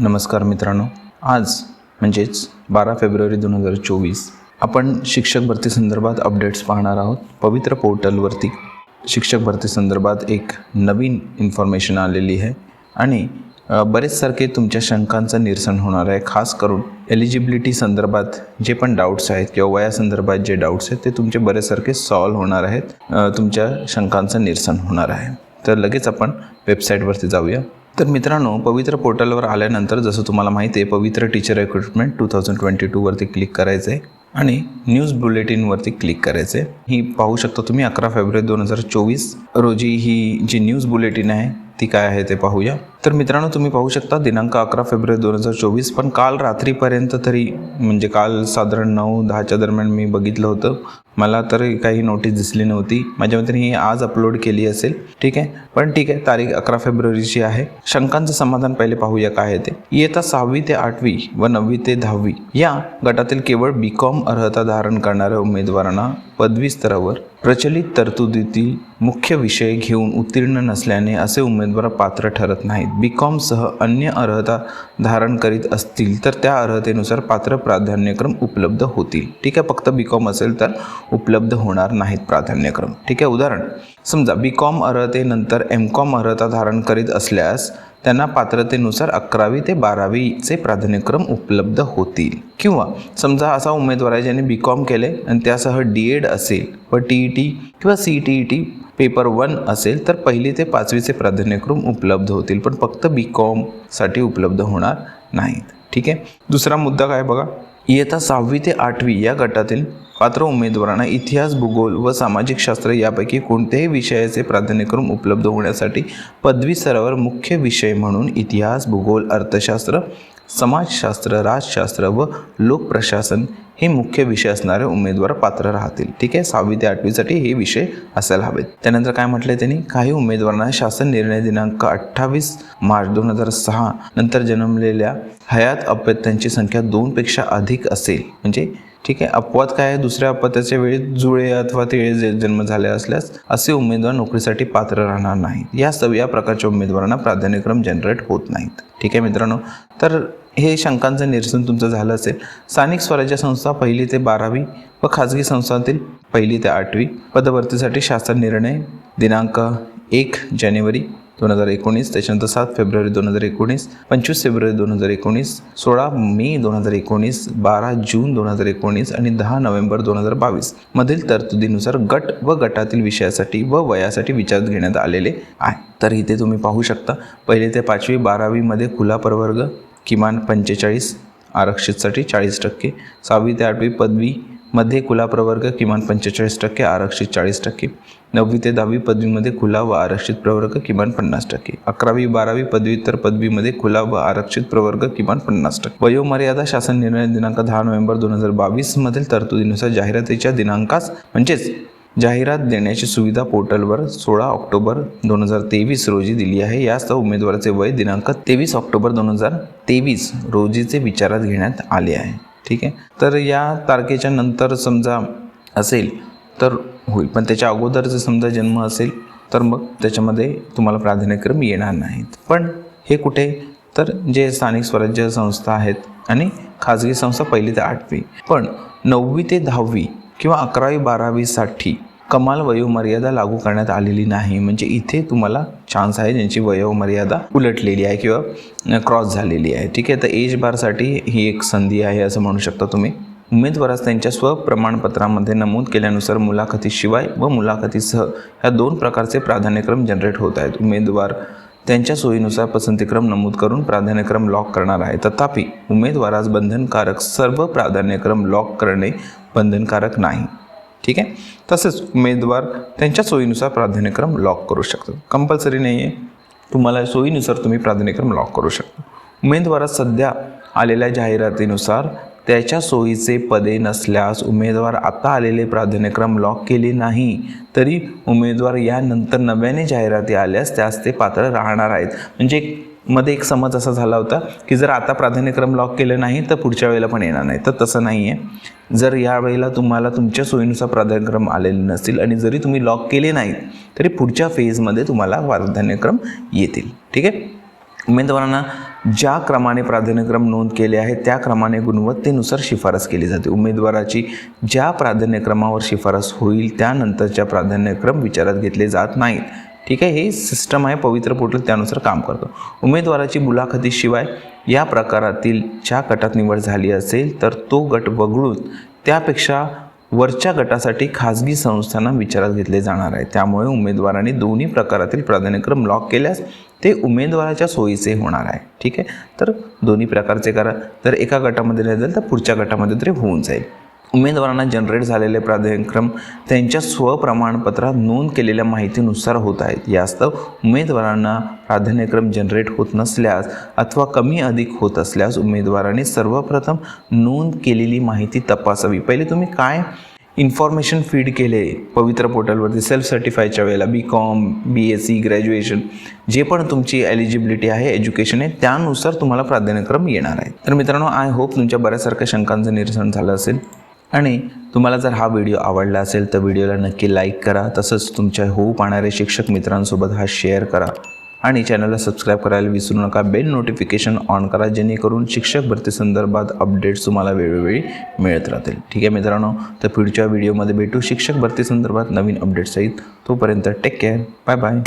नमस्कार मित्रांनो. आज म्हणजेच बारा फेब्रुवारी दोन हजार चोवीस आपण शिक्षक भरती संदर्भात अपडेट्स पाहणार आहोत पवित्र पोर्टलवरती. शिक्षक भरती संदर्भात एक नवीन इन्फॉर्मेशन आलेली आहे आणि बरेच बरेचसारखे तुमच्या शंकांचं निरसन होणार आहे खास करून एलिजिबिलिटी संदर्भात जे पण डाऊट्स आहेत किंवा वयासंदर्भात जे डाऊट्स आहेत ते तुमचे बरेच सारखे सॉल्व्ह होणार आहेत तुमच्या शंकांचं निरसन होणार आहे. तर लगेच आपण वेबसाईटवरती जाऊया. तर मित्रांनो पवित्र पोर्टलवर आल्यानंतर जसं तुम्हाला माहिती आहे Pavitra teacher recruitment two thousand twenty टूवरती click करायचं आहे आणि न्यूज बुलेटिनवरती क्लिक करायचं आहे ही पाहू शकता तुम्ही अकरा फेब्रुवारी दोन हजार चोवीस रोजी ही जी न्यूज बुलेटिन आहे ती काय आहे ते पाहूया. तर मित्रांनो तुम्ही पाहू शकता दिनांक अकरा फेब्रुवारी दोन हजार चोवीस पण काल रात्रीपर्यंत तरी म्हणजे काल साधारण नऊ दहाच्या दरम्यान मी बघितलं होतं. मला तर काही नोटीस दिसली नव्हती. माझ्या मते ही आज अपलोड केली असेल. ठीक आहे? पण ठीक आहे तारीख अकरा फेब्रुवारीची आहे. शंकांचं समाधान पहिले पाहूया काय आहे ते. इयत्ता सहावी ते आठवी व नववी ते दहावी या गटातील केवळ बी कॉम अर्हता धारण करणाऱ्या उमेदवारांना पदवी स्तरावर प्रचलित तरतुदीतील मुख्य विषय घेऊन उत्तीर्ण नसल्याने असे उमेदवार पात्र ठरत नाहीत. बी कॉमसह अन्य अर्हता धारण करीत असतील तर त्या अर्हतेनुसार पात्र प्राधान्यक्रम उपलब्ध होतील. ठीक आहे फक्त बी कॉम असेल तर उपलब्ध होणार नाहीत प्राधान्यक्रम. ठीक आहे उदाहरण. समजा बी कॉम अर्हतेनंतर एम कॉम अर्हता धारण करीत असल्यास त्यांना पात्रतेनुसार अकरावी ते बारावीचे प्राधान्यक्रम उपलब्ध होतील. किंवा समजा असा उमेदवार आहे ज्याने बी कॉम केले आणि त्यासह डी एड असेल व टी ई टी किंवा C T E T paper one असेल तर पहिली ते पाचवीचे प्राधान्यक्रम उपलब्ध होतील पण फक्त बी कॉमसाठी उपलब्ध होणार नाहीत. ठीक आहे? दुसरा मुद्दा काय बघा? इयत्ता सहावी ते आठवी या गटातील पात्र उमेदवारांना इतिहास भूगोल व सामाजिक शास्त्र यापैकी कोणत्याही विषयाचे प्राधान्यक्रम उपलब्ध होण्यासाठी पदवी स्तरावर मुख्य विषय म्हणून इतिहास भूगोल अर्थशास्त्र समाजशास्त्र राजशास्त्र व लोकप्रशासन हे मुख्य विषय असणारे उमेदवार पात्र राहतील. ठीक आहे? सहावी ते आठवीसाठी हे विषय असायला हवेत. त्यानंतर काय म्हटलंय त्यांनी? काही उमेदवारांना शासन निर्णय दिनांक अठ्ठावीस मार्च दोन हजार सहा नंतर जन्मलेल्या हयात अपत्यांची संख्या दोनपेक्षा अधिक असेल. म्हणजे ठीक आहे? अपवाद काय आहे? दुसऱ्या अपत्याच्या वेळी जुळे अथवा तिळे जे जन्म झाले असल्यास असे उमेदवार नोकरीसाठी पात्र राहणार नाहीत. या सव या प्रकारच्या उमेदवारांना प्राधान्यक्रम जनरेट होत नाहीत. ठीक आहे मित्रांनो? तर हे शंकांचं निरसन तुमचं झालं असेल. स्थानिक स्वराज्य संस्था पहिली ते बारावी व खाजगी संस्थांतील पहिली ते आठवी पदभरतीसाठी शासन निर्णय दिनांक एक जानेवारी दोन हजार एकोणीस त्याच्यानंतर सात फेब्रुवारी दोन हजार एकोणीस पंचवीस फेब्रुवारी दोन हजार एकोणीस सोळा मे दोन हजार एकोणीस बारा जून दोन हजार एकोणीस आणि दहा नोव्हेंबर दोन हजार बावीस. मधील तरतुदीनुसार गट व गटातील विषयासाठी व वयासाठी विचारात घेण्यात आलेले आहे. तर इथे तुम्ही पाहू शकता पहिले ते पाचवी बारावीमध्ये खुला प्रवर्ग किमान पंचेचाळीस आरक्षितसाठी चाळीस टक्के. सहावी ते आठवी पदवीमध्ये खुला प्रवर्ग किमान पंचेचाळीस टक्के आरक्षित चाळीस टक्के. नववी ते दहावी पदवीमध्ये खुला व आरक्षित प्रवर्ग किमान पन्नास टक्के. अकरावी बारावी पदव्युत्तर पदवीमध्ये खुला व आरक्षित प्रवर्ग किमान पन्नास टक्के. वयोमर्यादा शासन निर्णय दिनांक दहा नोव्हेंबर दोन हजार बावीसमधील तरतुदीनुसार जाहिरातीच्या दिनांकास म्हणजेच जाहिरात देण्याची सुविधा पोर्टलवर सोळा ऑक्टोबर दोन हजार तेवीस रोजी दिली आहे. यास्तव उमेदवाराचे वय दिनांक तेवीस ऑक्टोबर दोन हजार तेवीस रोजीचे विचारात घेण्यात आले आहे. ठीक आहे? तर या तारखेच्या नंतर समजा असेल तर होईल. पण त्याच्या अगोदर जर समजा जन्म असेल तर मग त्याच्यामध्ये तुम्हाला प्राधान्यक्रम येणार नाहीत. पण हे कुठे? तर जे स्थानिक स्वराज्य संस्था आहेत आणि खाजगी संस्था पहिली ते आठवी. पण नववी ते दहावी किंवा अकरावी बारावीसाठी कमाल वयोमर्यादा लागू करण्यात आलेली नाही. म्हणजे इथे तुम्हाला चान्स आहे ज्यांची वयोमर्यादा उलटलेली आहे किंवा क्रॉस झालेली आहे. ठीक आहे? तर एज बारसाठी ही एक संधी आहे असं म्हणू शकता तुम्ही. उमेदवारास त्यांच्या स्वप्रमाणपत्रामध्ये नमूद केल्यानुसार मुलाखतीशिवाय व मुलाखतीसह ह्या दोन प्रकारचे प्राधान्यक्रम जनरेट होत आहेत. उमेदवार त्यांच्या सोयीनुसार पसंतीक्रम नमूद करून प्राधान्यक्रम लॉक करणार आहे. तथापि उमेदवारास बंधनकारक सर्व प्राधान्यक्रम लॉक करणे बंधनकारक नाही. ठीक आहे? तसेच उमेदवार त्यांच्या सोयीनुसार प्राधान्यक्रम लॉक करू शकतात. कंपल्सरी नाही आहे तुम्हाला सोयीनुसार तुम्ही प्राधान्यक्रम लॉक करू शकता. उमेदवारास सध्या आलेल्या जाहिरातीनुसार त्याच्या सोयीचे पदे नसल्यास उमेदवार आता आलेले प्राधान्यक्रम लॉक केले नाही तरी उमेदवार यानंतर नव्याने जाहिराती आल्यास त्यास ते पात्र राहणार आहेत. म्हणजे मध्ये एक समज असा झाला होता की जर आता प्राधान्यक्रम लॉक केलं नाही तर पुढच्या वेळेला पण येणार नाही. तर तसं नाही आहे जर या वेळेला तुम्हाला तुमच्या सोयीनुसार प्राधान्यक्रम आलेले नसतील आणि जरी तुम्ही लॉक केले नाहीत तरी पुढच्या फेजमध्ये तुम्हाला प्राधान्यक्रम येतील. ठीक आहे? उमेदवारांना ज्या क्रमाने प्राधान्यक्रम नोंद केले आहे त्या क्रमाने गुणवत्तेनुसार शिफारस केली जाते. उमेदवाराची ज्या प्राधान्यक्रमावर शिफारस होईल त्यानंतरच्या प्राधान्यक्रम विचारात घेतले जात नाहीत. ठीक आहे? हे सिस्टम आहे पवित्र पोर्टल त्यानुसार काम करतो. उमेदवाराची मुलाखतीशिवाय या प्रकारातील ज्या गटात निवड झाली असेल तर तो गट वगळून त्यापेक्षा वरच्या गटासाठी खाजगी संस्थांना विचारात घेतले जाणार आहे. त्यामुळे उमेदवारांनी दोन्ही प्रकारातील प्राधान्यक्रम लॉक केल्यास ते उमेदवाराच्या सोयीचे होणार आहे. ठीक आहे? तर दोन्ही प्रकारचे करा. जर एका गटामध्ये नाही झालं तर पुढच्या गटामध्ये तरी होऊन जाईल. उमेदवारांना जनरेट झालेले प्राधान्यक्रम त्यांच्या स्वप्रमाणपत्रात नोंद केलेल्या माहितीनुसार होत आहेत. यास्तव उमेदवारांना प्राधान्यक्रम जनरेट होत नसल्यास अथवा कमी अधिक होत असल्यास उमेदवारांनी सर्वप्रथम नोंद केलेली माहिती तपासावी. पहिले तुम्ही काय इन्फॉर्मेशन फीड केले? पवित्र पोर्टलवरती सेल्फ सर्टिफायच्या वेळेला B com B S C graduation जे पण तुमची एलिजिबिलिटी आहे एज्युकेशन आहे त्यानुसार तुम्हाला प्राधान्यक्रम येणार आहे. तर मित्रांनो आय होप तुमच्या बऱ्याचसारख्या शंकांचं निरसन झालं असेल. आणि तुम्हाला जर हा व्हिडिओ आवडला असेल तर व्हिडिओला नक्की लाईक करा. तसंच तुमच्या होऊ पाहणाऱ्या शिक्षक मित्रांसोबत हा शेअर करा. आणि चॅनलला सबस्क्राईब करायला विसरू नका. बेल नोटिफिकेशन ऑन करा जेणेकरून शिक्षक भरती संदर्भात अपडेट्स तुम्हाला वेळोवेळी मिळत राहतील. ठीक आहे मित्रांनो? तर पुढच्या व्हिडिओमध्ये भेटू. शिक्षक भरती संदर्भात नवीन अपडेट्स आहेत तोपर्यंत टेक केअर बाय बाय